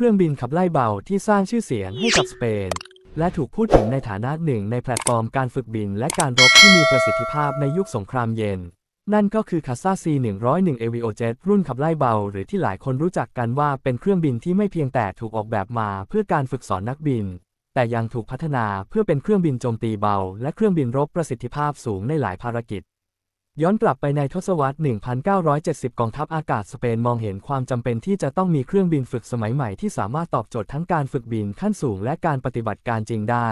เครื่องบินขับไล่เบาที่สร้างชื่อเสียงให้กับสเปน และถูกพูดถึงในฐานะหนึ่งในแพลตฟอร์มการฝึกบินและการรบที่มีประสิทธิภาพในยุคสงครามเย็น นั่นก็คือคาซา C101 Aviojet รุ่นขับไล่เบา หรือที่หลายคนรู้จักกันว่าเป็นเครื่องบินที่ไม่เพียงแต่ถูกออกแบบมาเพื่อการฝึกสอนนักบิน แต่ยังถูกพัฒนาเพื่อเป็นเครื่องบินโจมตีเบา และเครื่องบินรบประสิทธิภาพสูงในหลายภารกิจ ย้อนกลับไปในทศวรรษ 1970 กองทัพอากาศสเปนมองเห็นความจำเป็นที่จะต้องมีเครื่องบินฝึกสมัยใหม่ที่สามารถตอบโจทย์ทั้งการฝึกบินขั้นสูงและการปฏิบัติการจริงได้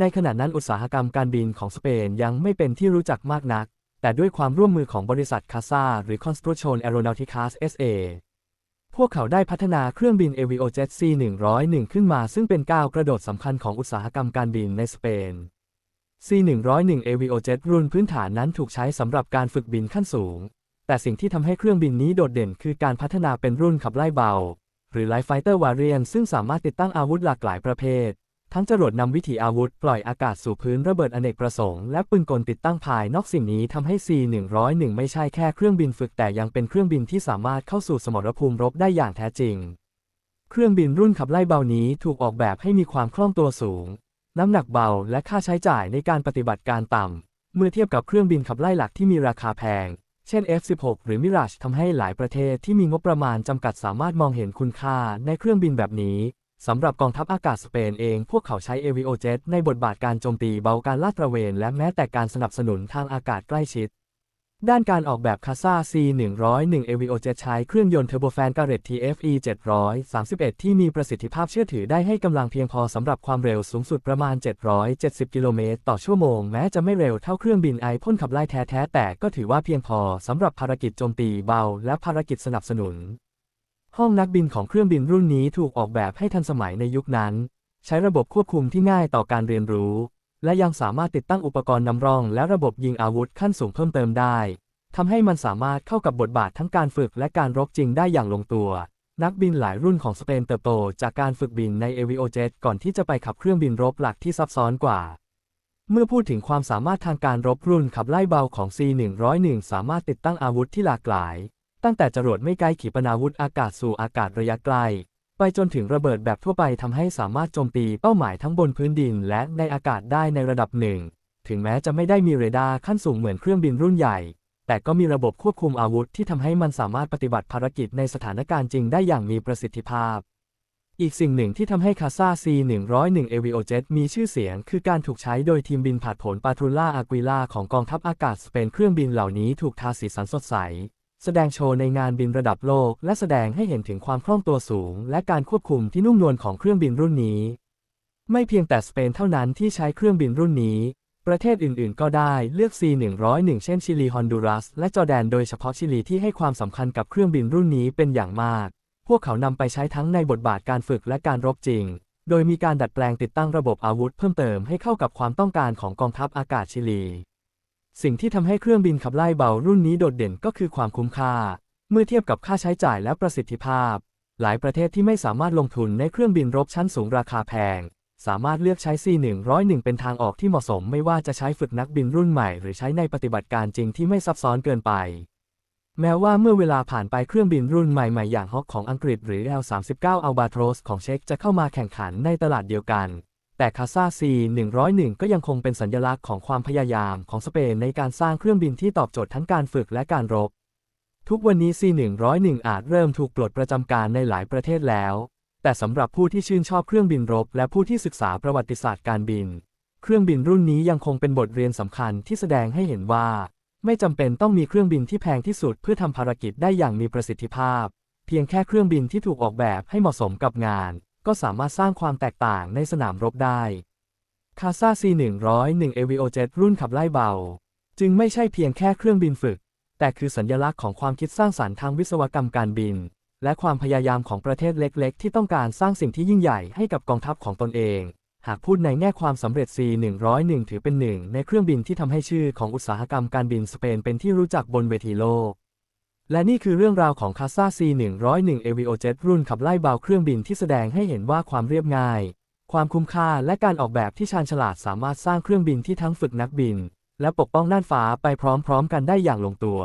ในขณะนั้นอุตสาหกรรมการบินของสเปนยังไม่เป็นที่รู้จักมากนัก แต่ด้วยความร่วมมือของบริษัทคาซาหรือ Construcción Aeronáuticas S.A. พวกเขาได้พัฒนาเครื่องบิน Aviojet C101 ขึ้นมาซึ่งเป็นก้าวกระโดดสำคัญของอุตสาหกรรมการบินในสเปน C101 Aviojet รุ่นพื้นฐานนั้นถูกใช้สำหรับการฝึกบินขั้นสูง แต่สิ่งที่ทำให้เครื่องบินนี้โดดเด่นคือการพัฒนาเป็นรุ่นขับไล่เบา หรือ Light Fighter Variant ซึ่งสามารถติดตั้งอาวุธหลากหลายประเภท ทั้งจรวดนำวิถีอาวุธ ปล่อยอากาศสู่พื้นระเบิดอเนกประสงค์ และปืนกลติดตั้งภายนอกสิ่งนี้ทำให้ C101 ไม่ใช่แค่เครื่องบินฝึกแต่ยังเป็นเครื่องบินที่สามารถเข้าสู่สมรภูมิรบได้อย่างแท้จริง เครื่องบินรุ่นขับไล่เบานี้ถูกออกแบบให้มีความคล่องตัวสูง น้ำหนักเบาและค่าใช้จ่ายในการปฏิบัติการต่ำ เมื่อเทียบกับเครื่องบินขับไล่หลักที่มีราคาแพง เช่น F-16 หรือ Mirage ทำให้หลายประเทศที่มีงบประมาณจำกัดสามารถมองเห็นคุณค่าในเครื่องบินแบบนี้สำหรับกองทัพอากาศสเปนเอง พวกเขาใช้ Aviojet ในบทบาทการโจมตีเบาการลาดตระเวน และแม้แต่การสนับสนุนทางอากาศใกล้ชิด ด้านการออกแบบคาซา C101 Aviojet ใช้เครื่องยนต์เทอร์โบแฟนการ์เรต TFE 731 ที่มีประสิทธิภาพเชื่อถือได้ให้กำลังเพียงพอสำหรับความเร็วสูงสุดประมาณ 770 กิโลเมตรต่อชั่วโมง แม้จะไม่เร็วเท่าเครื่องบินไอพ่นขับไล่แท้ๆ แต่ก็ถือว่าเพียงพอสำหรับภารกิจโจมตีเบา และภารกิจสนับสนุน ห้องนักบินของเครื่องบินรุ่นนี้ถูกออกแบบให้ทันสมัยในยุคนั้น ใช้ระบบควบคุมที่ง่ายต่อการเรียนรู้ และยังสามารถติดตั้งอุปกรณ์นำร่อง และระบบยิงอาวุธขั้นสูงเพิ่มเติมได้ทำให้มันสามารถเข้ากับบทบาททั้งการฝึกและการรบจริงได้อย่างลงตัว นักบินหลายรุ่นของสเปนเติบโตจากการฝึกบินใน Aviojet ก่อนที่จะไปขับเครื่องบินรบหลักที่ซับซ้อนกว่า เมื่อพูดถึงความสามารถทางการรบรุ่นขับไล่เบาของ C101 สามารถติดตั้งอาวุธที่หลากหลาย ตั้งแต่จรวดไม่ไกลขีปนาวุธอากาศสู่อากาศระยะไกล ไปจนถึงระเบิดแบบทั่วไปทำให้สามารถโจมตีเป้าหมายทั้งบนพื้นดินและในอากาศได้ในระดับหนึ่ง ถึงแม้จะไม่ได้มีเรดาร์ขั้นสูงเหมือนเครื่องบินรุ่นใหญ่ แต่ก็มีระบบควบคุมอาวุธที่ทำให้มันสามารถปฏิบัติภารกิจในสถานการณ์จริงได้อย่างมีประสิทธิภาพ อีกสิ่งหนึ่งที่ทำให้คาซา C101 Aviojet มีชื่อเสียง คือการถูกใช้โดยทีมบินผาดผลปาทรูล่าอากิล่าของกองทัพอากาศสเปนเครื่องบินเหล่านี้ถูกทาสีสันสดใส แสดงโชว์ในงานบินระดับโลก และแสดงให้เห็นถึงความคล่องตัวสูง และการควบคุมที่นุ่มนวลของเครื่องบินรุ่นนี้ ไม่เพียงแต่สเปนเท่านั้นที่ใช้เครื่องบินรุ่นนี้ ประเทศอื่นๆ ก็ได้เลือก C101 เช่นชิลีฮอนดูรัส และจอร์แดนโดยเฉพาะชิลีที่ให้ความสำคัญกับเครื่องบินรุ่นนี้เป็นอย่างมาก พวกเขานำไปใช้ทั้งในบทบาทการฝึกและการรบจริง โดยมีการดัดแปลงติดตั้งระบบอาวุธเพิ่มเติมให้เข้ากับความต้องการของกองทัพอากาศชิลี สิ่งที่ทำให้เครื่องบินขับไล่เบารุ่นนี้โดดเด่นก็คือความคุ้มค่า เมื่อเทียบกับค่าใช้จ่ายและประสิทธิภาพ หลายประเทศที่ไม่สามารถลงทุนในเครื่องบินรบชั้นสูงราคาแพง สามารถเลือกใช้ C101 เป็นทางออกที่เหมาะสมไม่ว่าจะใช้ฝึกนักบินรุ่นใหม่ หรือใช้ในปฏิบัติการจริงที่ไม่ซับซ้อนเกินไป แม้ว่าเมื่อเวลาผ่านไปเครื่องบินรุ่นใหม่ๆอย่างฮอกของอังกฤษหรือ L39 Albatros ของเช็กจะเข้ามาแข่งขันในตลาดเดียวกัน แต่คาซา C101 ก็ยังคงเป็นสัญลักษณ์ของความพยายามของสเปนในการสร้างเครื่องบินที่ตอบโจทย์ทั้งการฝึกและการรบ ทุกวันนี้ C101 อาจเริ่มถูกปลดประจำการในหลายประเทศแล้ว แต่สำหรับผู้ที่ชื่นชอบเครื่องบินรบ และผู้ที่ศึกษาประวัติศาสตร์การบิน เครื่องบินรุ่นนี้ยังคงเป็นบทเรียนสำคัญที่แสดงให้เห็นว่า ไม่จำเป็นต้องมีเครื่องบินที่แพงที่สุดเพื่อทำภารกิจได้อย่างมีประสิทธิภาพ เพียงแค่เครื่องบินที่ถูกออกแบบให้เหมาะสมกับงาน ก็สามารถสร้างความแตกต่างในสนามรบได้คาซา C101 Aviojet รุ่นขับไล่เบา จึงไม่ใช่เพียงแค่เครื่องบินฝึก แต่คือสัญลักษณ์ของความคิดสร้างสรรค์ทางวิศวกรรมการบิน และความพยายามของประเทศเล็กๆ ที่ต้องการสร้างสิ่งที่ยิ่งใหญ่ให้กับกองทัพของตนเอง หากพูดในแง่ความสำเร็จ C101 ถือเป็นหนึ่งในเครื่องบินที่ทำให้ชื่อของอุตสาหกรรมการบินสเปนเป็นที่รู้จักบนเวทีโลก และนี่คือเรื่องราวของคาซา C101 Aviojet รุ่นขับไล่เบาเครื่องบินที่แสดงให้เห็นว่าความเรียบง่าย ความคุ้มค่าและการออกแบบที่ชาญฉลาดสามารถสร้างเครื่องบินที่ทั้งฝึกนักบิน และปกป้องน่านฟ้าไปพร้อมๆ กันได้อย่างลงตัว